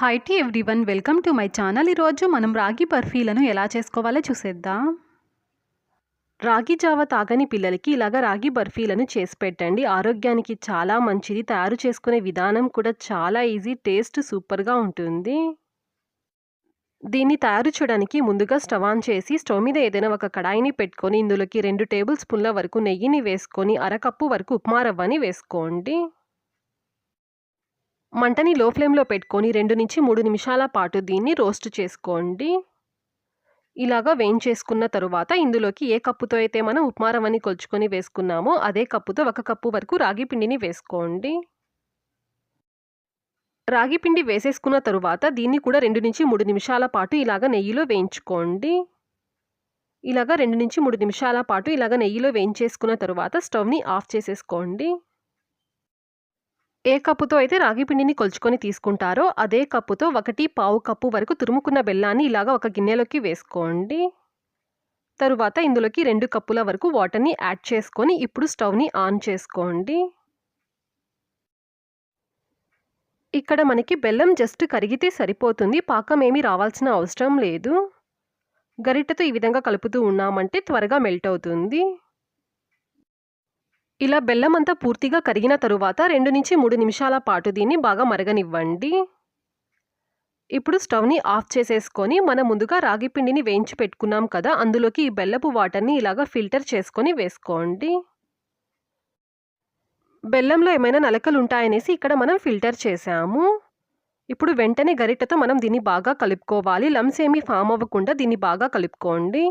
Hi to everyone welcome to my channel ఈరోజు మనం రాగి బర్ఫీలను ఎలా చేసుకోవాలో చూసేద్దాం. రాగి జావ తాగని పిల్లలకి ఇలాగ రాగి బర్ఫీలను చేసి పెట్టండి. ఆరోగ్యానికి చాలా మంచిది. తయారు చేసుకునే విధానం కూడా చాలా ఈజీ టేస్ట్ సూపర్గా ఉంటుంది. దీన్ని తయారు చేయడానికి ముందుగా స్టవ్ ఆన్ చేసి స్టవ్ మీద ఏదైనా ఒక కడాయిని పెట్టుకొని ఇందులోకి రెండు టేబుల్ స్పూన్ల వరకు నెయ్యిని వేసుకొని అరకప్పు వరకు ఉప్మా రవ్వని వేసుకోండి. మంటని లో ఫ్లేమ్లో పెట్టుకొని రెండు నుంచి మూడు నిమిషాల పాటు దీన్ని రోస్ట్ చేసుకోండి. ఇలాగా వేయించేసుకున్న తరువాత ఇందులోకి ఏ కప్పుతో అయితే మనం ఉప్మా రవ్వని కొలుచుకొని వేసుకున్నామో అదే కప్పుతో ఒక కప్పు వరకు రాగి పిండిని వేసుకోండి. రాగి పిండి వేసేసుకున్న తరువాత దీన్ని కూడా రెండు నుంచి మూడు నిమిషాల పాటు ఇలాగ నెయ్యిలో వేయించుకోండి. ఇలాగ రెండు నుంచి మూడు నిమిషాల పాటు ఇలాగ నెయ్యిలో వేయించేసుకున్న తరువాత స్టవ్ని ఆఫ్ చేసేసుకోండి. ఏ కప్పుతో అయితే రాగి పిండిని కొలుచుకొని తీసుకుంటారో అదే కప్పుతో ఒకటి పావు కప్పు వరకు తురుముకున్న బెల్లాన్ని ఇలాగ ఒక గిన్నెలోకి వేసుకోండి. తరువాత ఇందులోకి రెండు కప్పుల వరకు వాటర్ని యాడ్ చేసుకొని ఇప్పుడు స్టవ్ని ఆన్ చేసుకోండి. ఇక్కడ మనకి బెల్లం జస్ట్ కరిగితే సరిపోతుంది పాకం ఏమీ రావాల్సిన అవసరం లేదు. గరిటతో ఈ విధంగా కలుపుతూ ఉన్నామంటే త్వరగా మెల్ట్ అవుతుంది. ఇలా బెల్లం అంతా పూర్తిగా కరిగిన తరువాత రెండు నుంచి మూడు నిమిషాల పాటు దీన్ని బాగా మరగనివ్వండి. ఇప్పుడు స్టవ్ని ఆఫ్ చేసేసుకొని మనం ముందుగా రాగి పిండిని వేయించి పెట్టుకున్నాం కదా అందులోకి ఈ బెల్లపు వాటర్ని ఇలాగా ఫిల్టర్ చేసుకొని వేసుకోండి. బెల్లంలో ఏమైనా నలకలు ఉంటాయనేసి ఇక్కడ మనం ఫిల్టర్ చేసాము ఇప్పుడు వెంటనే గరిటెతో మనం దీన్ని బాగా కలుపుకోవాలి. లమ్స్ ఏమీ ఫామ్ అవ్వకుండా దీన్ని బాగా కలుపుకోండి.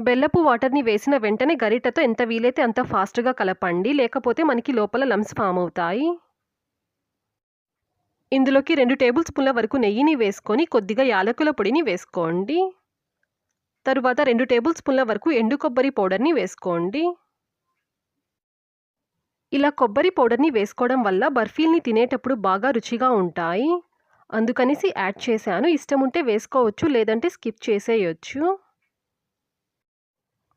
బెల్లపు వాటర్ని వేసిన వెంటనే గరిటతో ఎంత వీలైతే అంత ఫాస్ట్గా కలపండి. లేకపోతే మనకి లోపల లమ్స్ ఫామ్ అవుతాయి. ఇందులోకి రెండు టేబుల్ స్పూన్ల వరకు నెయ్యిని వేసుకొని కొద్దిగా యాలకుల పొడిని వేసుకోండి. తరువాత రెండు టేబుల్ స్పూన్ల వరకు ఎండు కొబ్బరి పౌడర్ని వేసుకోండి. ఇలా కొబ్బరి పౌడర్ని వేసుకోవడం వల్ల బర్ఫీల్ని తినేటప్పుడు బాగా రుచిగా ఉంటాయి. అందుకనేసి యాడ్ చేశాను. ఇష్టం ఉంటే వేసుకోవచ్చు లేదంటే స్కిప్ చేసేయచ్చు.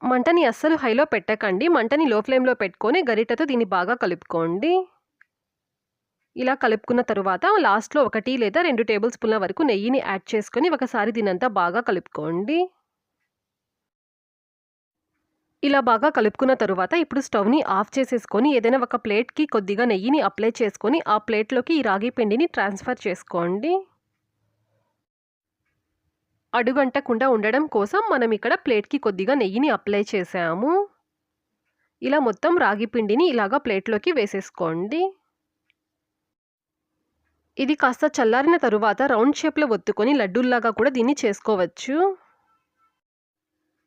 మంటని అస్సలు హైలో పెట్టకండి. మంటని లో ఫ్లేమ్లో పెట్టుకొని గరిటతో దీన్ని బాగా కలుపుకోండి. ఇలా కలుపుకున్న తరువాత లాస్ట్లో ఒకటి లేదా రెండు టేబుల్ స్పూన్ల వరకు నెయ్యిని యాడ్ చేసుకొని ఒకసారి దీనంతా బాగా కలుపుకోండి. ఇలా బాగా కలుపుకున్న తరువాత ఇప్పుడు స్టవ్ని ఆఫ్ చేసేసుకొని ఏదైనా ఒక ప్లేట్కి కొద్దిగా నెయ్యిని అప్లై చేసుకొని ఆ ప్లేట్లోకి ఈ రాగి పిండిని ట్రాన్స్ఫర్ చేసుకోండి. అడుగంటకుండా ఉండడం కోసం మనం ఇక్కడ ప్లేట్కి కొద్దిగా నెయ్యిని అప్లై చేసాము. ఇలా మొత్తం రాగి పిండిని ఇలాగా ప్లేట్లోకి వేసేసుకోండి. ఇది కాస్త చల్లారిన తరువాత రౌండ్ షేప్లో ఒత్తుకొని లడ్డూల్లాగా కూడా దీన్ని చేసుకోవచ్చు.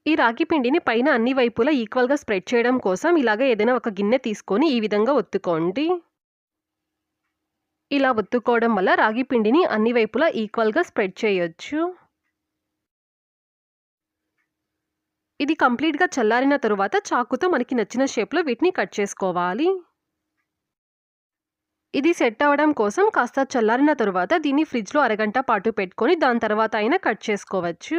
ఈ రాగి పిండిని పైన అన్ని వైపులా ఈక్వల్గా స్ప్రెడ్ చేయడం కోసం ఇలాగ ఏదైనా ఒక గిన్నె తీసుకొని ఈ విధంగా ఒత్తుకోండి. ఇలా ఒత్తుకోవడం వల్ల రాగి పిండిని అన్ని వైపులా ఈక్వల్గా స్ప్రెడ్ చేయొచ్చు. ఇది కంప్లీట్గా చల్లారిన తరువాత చాకుతో మనకి నచ్చిన షేప్లో వీటిని కట్ చేసుకోవాలి. ఇది సెట్ అవ్వడం కోసం కాస్త చల్లారిన తరువాత దీన్ని ఫ్రిడ్జ్లో అరగంట పాటు పెట్టుకొని దాని తర్వాత అయినా కట్ చేసుకోవచ్చు.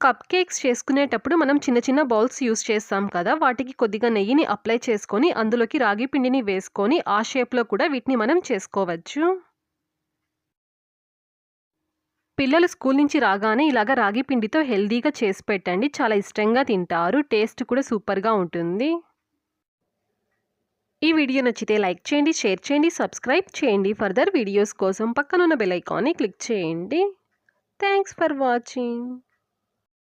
కప్ కేక్స్ చేసుకునేటప్పుడు మనం చిన్న చిన్న బౌల్స్ యూస్ చేస్తాం కదా వాటికి కొద్దిగా నెయ్యిని అప్లై చేసుకొని అందులోకి రాగి పిండిని వేసుకొని ఆ షేప్లో కూడా వీటిని మనం చేసుకోవచ్చు. పిల్లలు స్కూల్ నుంచి రాగానే ఇలాగ రాగి పిండితో హెల్దీగా చేసి పెట్టండి. చాలా ఇష్టంగా తింటారు. టేస్ట్ కూడా సూపర్గా ఉంటుంది. ఈ వీడియో నచ్చితే లైక్ చేయండి షేర్ చేయండి సబ్స్క్రైబ్ చేయండి. ఫర్దర్ వీడియోస్ కోసం పక్కనున్న బెల్ ఐకాన్ని క్లిక్ చేయండి. Thanks for watching.